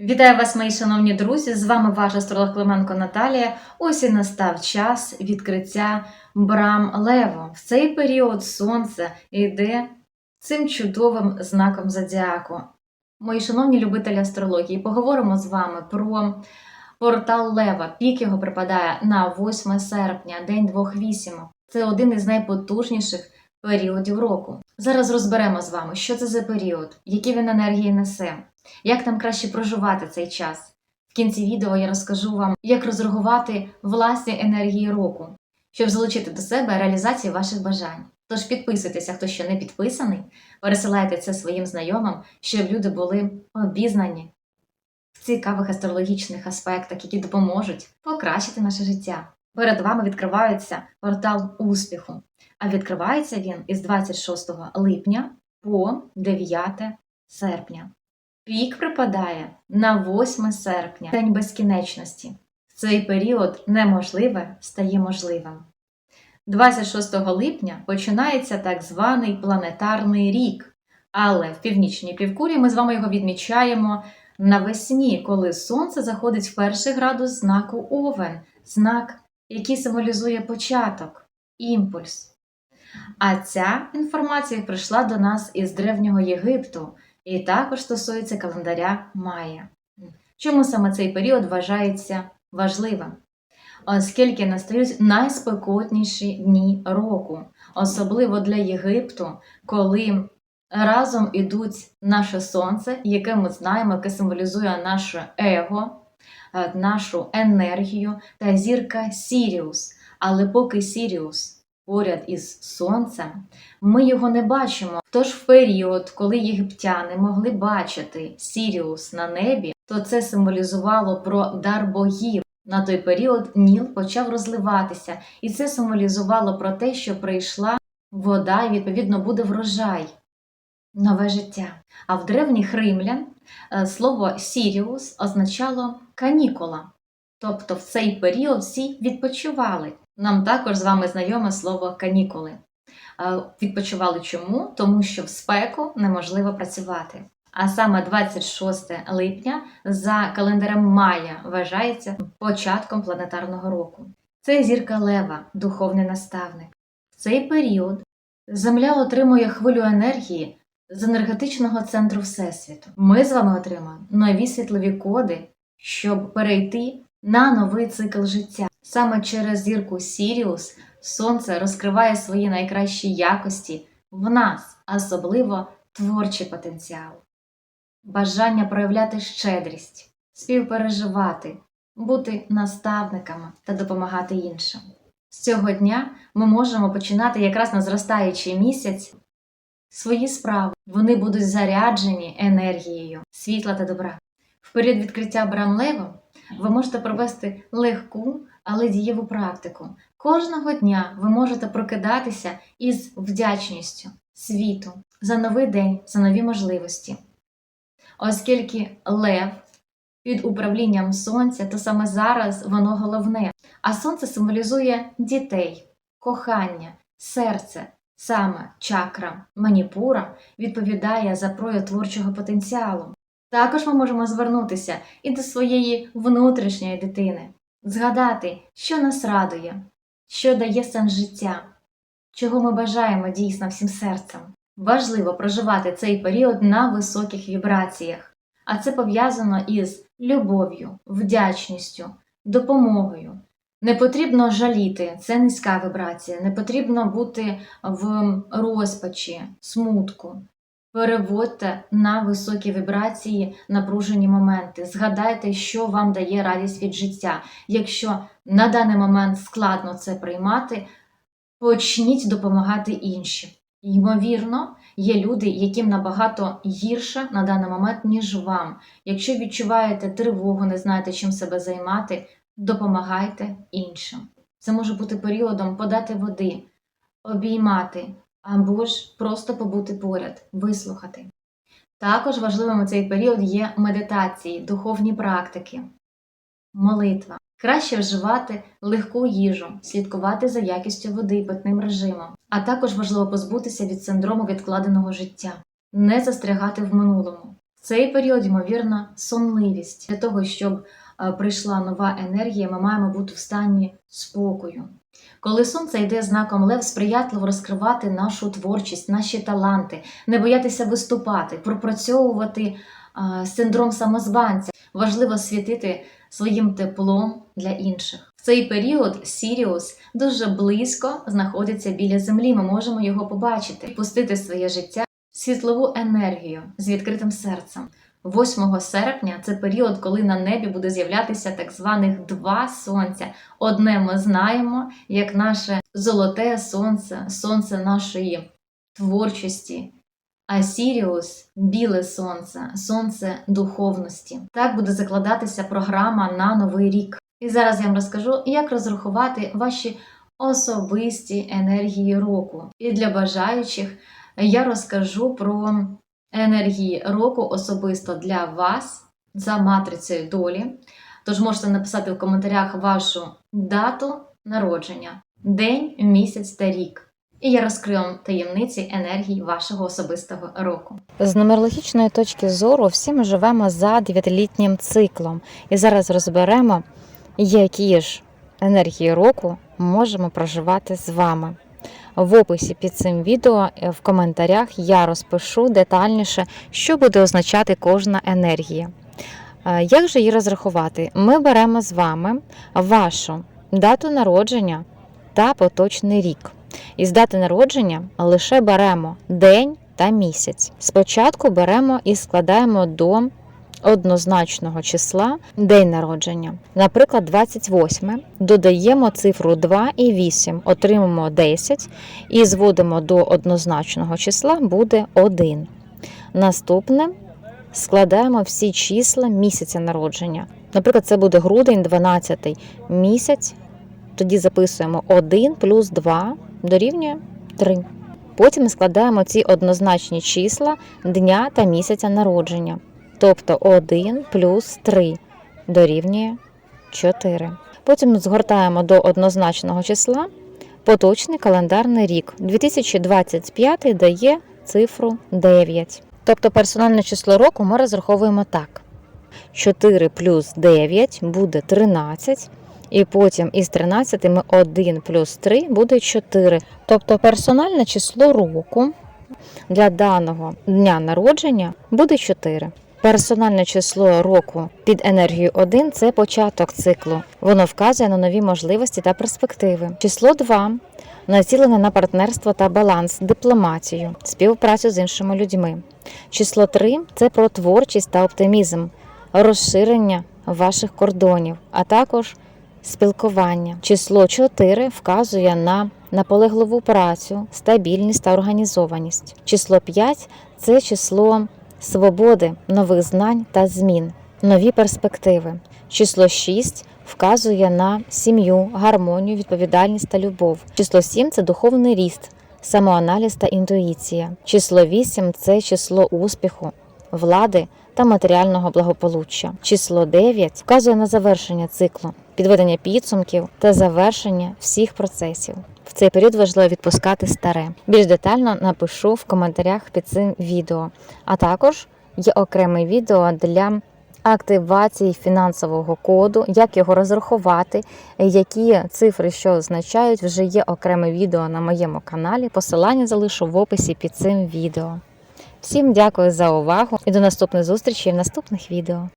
Вітаю вас, мої шановні друзі! З вами ваш астролог Клименко Наталія. Ось і настав час відкриття брам Лево. В цей період сонце йде цим чудовим знаком зодіаку. Мої шановні любителі астрології, поговоримо з вами про портал Лева. Пік його припадає на 8 серпня, день двох вісімок. Це один із найпотужніших періодів року. Зараз розберемо з вами, що це за період, які він енергії несе. Як нам краще проживати цей час? В кінці відео я розкажу вам, як розрахувати власні енергії року, щоб залучити до себе реалізацію ваших бажань. Тож підписуйтеся, хто ще не підписаний, пересилайте це своїм знайомим, щоб люди були обізнані в цікавих астрологічних аспектах, які допоможуть покращити наше життя. Перед вами відкривається портал успіху, а відкривається він із 26 липня по 9 серпня. Пік припадає на 8 серпня, день безкінечності. В цей період неможливе стає можливим. 26 липня починається так званий планетарний рік, але в північній півкулі ми з вами його відмічаємо навесні, коли сонце заходить в перший градус знаку Овен, знак, який символізує початок, імпульс. А ця інформація прийшла до нас із древнього Єгипту і також стосується календаря Майя. Чому саме цей період вважається важливим? Оскільки настають найспекотніші дні року, особливо для Єгипту, коли разом ідуть наше сонце, яке ми знаємо, яке символізує наше его, е, нашу енергію та зірка Сіріус. Але поки Сіріус поряд із сонцем, ми його не бачимо. Тож в період, коли єгиптяни могли бачити Сіріус на небі, то це символізувало про дар богів. На той період Ніл почав розливатися, і це символізувало про те, що прийшла вода, і відповідно буде врожай, нове життя. А в древніх римлян е, слово Сіріус означало канікула. Тобто в цей період всі відпочивали. Нам також з вами знайоме слово канікули. Е, Відпочивали чому? Тому що в спеку неможливо працювати. А саме 26 липня за календарем Майя вважається початком планетарного року. Це зірка Лева, духовний наставник. В цей період Земля отримує хвилю енергії з енергетичного центру Всесвіту. Ми з вами отримаємо нові світлові коди, щоб перейти на новий цикл життя. Саме через зірку Сіріус Сонце розкриває свої найкращі якості в нас, особливо творчий потенціал, бажання проявляти щедрість, співпереживати, бути наставниками та допомагати іншим. З цього дня ми можемо починати якраз на зростаючий місяць свої справи. Вони будуть заряджені енергією світла та добра. В період відкриття брам ви можете провести легку, але дієву практику. Кожного дня ви можете прокидатися із вдячністю світу за новий день, за нові можливості. Оскільки лев під управлінням сонця, то саме зараз воно головне. А сонце символізує дітей, кохання, серце, саме чакра, маніпура відповідає за прояв творчого потенціалу. Також ми можемо звернутися і до своєї внутрішньої дитини, згадати, що нас радує, що дає сенс життя, чого ми бажаємо дійсно всім серцем. Важливо проживати цей період на високих вібраціях, а це пов'язано із любов'ю, вдячністю, допомогою. Не потрібно жаліти, це низька вібрація, не потрібно бути в розпачі, смутку. Переводьте на високі вібрації напружені моменти. Згадайте, що вам дає радість від життя. Якщо на даний момент складно це приймати, почніть допомагати іншим. Ймовірно, є люди, яким набагато гірше на даний момент, ніж вам. Якщо відчуваєте тривогу, не знаєте, чим себе займати, допомагайте іншим. Це може бути періодом подати води, обіймати або ж просто побути поряд, вислухати. Також важливим у цей період є медитації, духовні практики, молитва. Краще вживати легку їжу, слідкувати за якістю води питним режимом, а також важливо позбутися від синдрому відкладеного життя, не застрягати в минулому. В цей період, ймовірно, сонливість. Для того, щоб прийшла нова енергія, ми маємо бути в стані спокою. Коли сонце йде знаком Лев, сприятливо розкривати нашу творчість, наші таланти, не боятися виступати, пропрацьовувати синдром самозванця. Важливо світити своїм теплом для інших. В цей період Сіріус дуже близько знаходиться біля землі. Ми можемо його побачити, пустити своє життя світлову енергію з відкритим серцем. 8 серпня це період, коли на небі буде з'являтися так званих два сонця. Одне ми знаємо як наше золоте сонце, сонце нашої творчості. А Сіріус біле сонце, сонце духовності. Так буде закладатися програма на новий рік. І зараз я вам розкажу, як розрахувати ваші особисті енергії року. І для бажаючих я розкажу про енергії року особисто для вас за матрицею долі. Тож можете написати в коментарях вашу дату народження, день, місяць та рік. І я розкрию вам таємниці енергії вашого особистого року. З нумерологічної точки зору всі ми живемо за дев'ятилітнім циклом. І зараз розберемо, які ж енергії року можемо проживати з вами. В описі під цим відео е, в коментарях я розпишу детальніше, що буде означати кожна енергія. Е, Як же її розрахувати? Ми беремо з вами вашу дату народження та поточний рік. Із дати народження лише беремо день та місяць. Спочатку беремо і складаємо до однозначного числа день народження. Наприклад, 28. Додаємо цифру 2 і 8, отримаємо 10 і зводимо до однозначного числа буде 1. Наступне складаємо всі числа місяця народження. Наприклад, це буде грудень, 12 місяць. Тоді записуємо 1 плюс 2 дорівнює 3. Потім складаємо ці однозначні числа дня та місяця народження. Тобто 1 плюс 3 дорівнює 4. Потім згортаємо до однозначного числа поточний календарний рік. 2025 дає цифру 9. Тобто персональне число року ми розраховуємо так. 4 плюс 9 буде 13. І потім із 13 ми 1 плюс 3 буде 4. Тобто персональне число року для даного дня народження буде 4. Персональне число року під енергією 1 це початок циклу. Воно вказує на нові можливості та перспективи. Число 2 націлене на партнерство та баланс, дипломатію, співпрацю з іншими людьми. Число 3 це про творчість та оптимізм, розширення ваших кордонів, а також спілкування. Число 4 вказує на наполегливу працю, стабільність та організованість. Число 5 це число свободи, нових знань та змін, нові перспективи. Число 6 вказує на сім'ю, гармонію, відповідальність та любов. Число 7 це духовний ріст, самоаналіз та інтуїція. Число 8 це число успіху, влади та матеріального благополуччя. Число 9 вказує на завершення циклу, підведення підсумків та завершення всіх процесів. В цей період важливо відпускати старе. Більш детально напишу в коментарях під цим відео. А також є окреме відео для активації фінансового коду, як його розрахувати, які цифри що означають. Вже є окреме відео на моєму каналі. Посилання залишу в описі під цим відео. Всім дякую за увагу і до наступних зустрічі в наступних відео.